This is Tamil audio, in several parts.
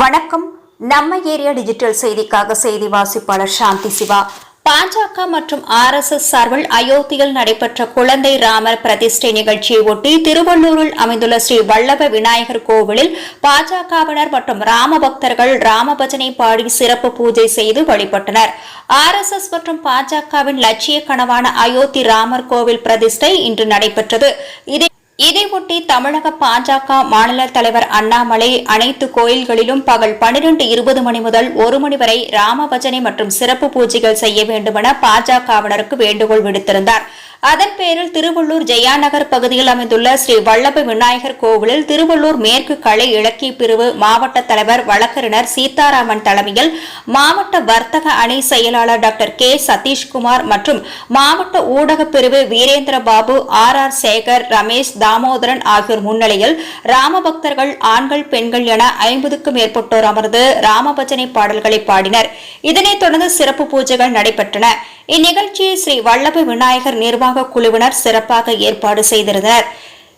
வணக்கம். நம்ம ஏரியா டிஜிட்டல் செய்திக்காக செய்தி வாசிப்பாளர் சாந்தி சிவா. பாஜக மற்றும் ஆர் எஸ் எஸ் சார்பில் அயோத்தியில் நடைபெற்ற குழந்தை ராமர் பிரதிஷ்டை நிகழ்ச்சியை ஒட்டி திருவள்ளூரில் அமைந்துள்ள ஸ்ரீ வல்லப விநாயகர் கோவிலில் பாஜகவினர் மற்றும் ராம பக்தர்கள் ராம பஜனை பாடி சிறப்பு பூஜை செய்து வழிபட்டனர். ஆர் எஸ் எஸ் மற்றும் பாஜகவின் லட்சிய கனவான அயோத்தி ராமர் கோவில் பிரதிஷ்டை இன்று நடைபெற்றது. இதை இதையொட்டி தமிழக பாஜக மாநில தலைவர் அண்ணாமலை அனைத்து கோயில்களிலும் பகல் பனிரெண்டு இருபது மணி முதல் ஒரு மணி வரை ராமபஜனை மற்றும் சிறப்பு பூஜைகள் செய்ய வேண்டுமென பாஜகவினருக்கு வேண்டுகோள் விடுத்திருந்தார். அதன் பேரில் திருவள்ளூர் ஜெயாநகர் பகுதியில் அமைந்துள்ள ஸ்ரீ வல்லப விநாயகர் கோவிலில் திருவள்ளூர் மேற்கு கலை இலக்கிய பிரிவு மாவட்ட தலைவர் வழக்கறிஞர் சீதாராமன் தலைமையில் மாவட்ட வர்த்தக அணி செயலாளர் டாக்டர் கே சதீஷ்குமார் மற்றும் மாவட்ட ஊடக பிரிவு வீரேந்திர பாபு ஆர் ஆர் சேகர் ரமேஷ் தாமோதரன் ஆகியோர் முன்னிலையில் ராமபக்தர்கள் ஆண்கள் பெண்கள் என ஐம்பதுக்கும் மேற்பட்டோர் அமர்ந்து ராமபஜனை பாடல்களை பாடினர். இதனைத் தொடர்ந்து சிறப்பு பூஜைகள் நடைபெற்றன. இந்நிகழ்ச்சியை ஸ்ரீ வல்லப விநாயகர் நிர்வாக குழுவினர் சிறப்பாக ஏற்பாடு செய்திருந்தனர்.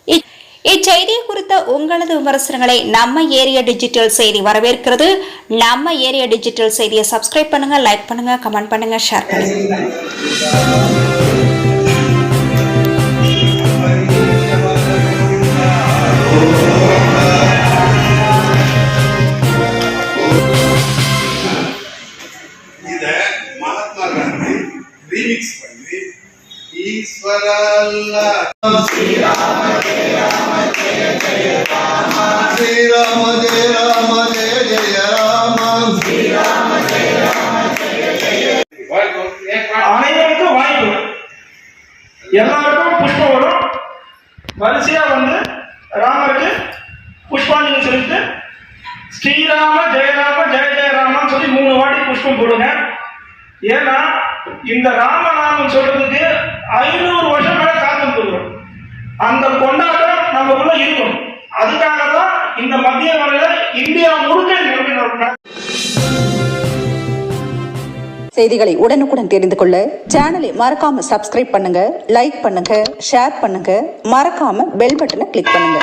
இ- இச்செய்தி குறித்த உங்களது விமர்சனங்களை நம்ம ஏரியா டிஜிட்டல் செய்தி வரவேற்கிறது. நம்ம ஏரியா டிஜிட்டல் செய்தியை சப்ஸ்கிரைப் பண்ணுங்க லைக் பண்ணுங்க கமெண்ட் பண்ணுங்க ஷேர் பண்ணுங்க. ஈஸ்வர ஸ்ரீராம ஜெய ராம ஜெய ஜெய ராம அனைவருக்கும் வாய்ப்பு. எல்லாருக்கும் புஷ்பம் வரும். வரிசையா வந்து ராமருக்கு புஷ்பாஞ்சலி சொல்லிட்டு ஸ்ரீராம ஜெயராம ஜெய ஜெயராமன்னு சொல்லி மூணு வாட்டி புஷ்பம் போடுங்க. ஏன்னா இந்த ராமநாமம் சொல்றதுக்கு ஐநூறு வருஷம் மேல காத்திருக்கிறோம் அந்த கொண்டாட்டம் நமக்குள்ள இருக்கும். அதுக்காக தான் இந்த மத்திய வரையில இந்தியா முழுக்க செய்திகளை உடனுக்குடன் தெரிந்து கொள்ள சேனலை மறக்காம சப்ஸ்கிரைப் பண்ணுங்க லைக் பண்ணுங்க ஷேர் பண்ணுங்க மறக்காம பெல் பட்டனை கிளிக் பண்ணுங்க.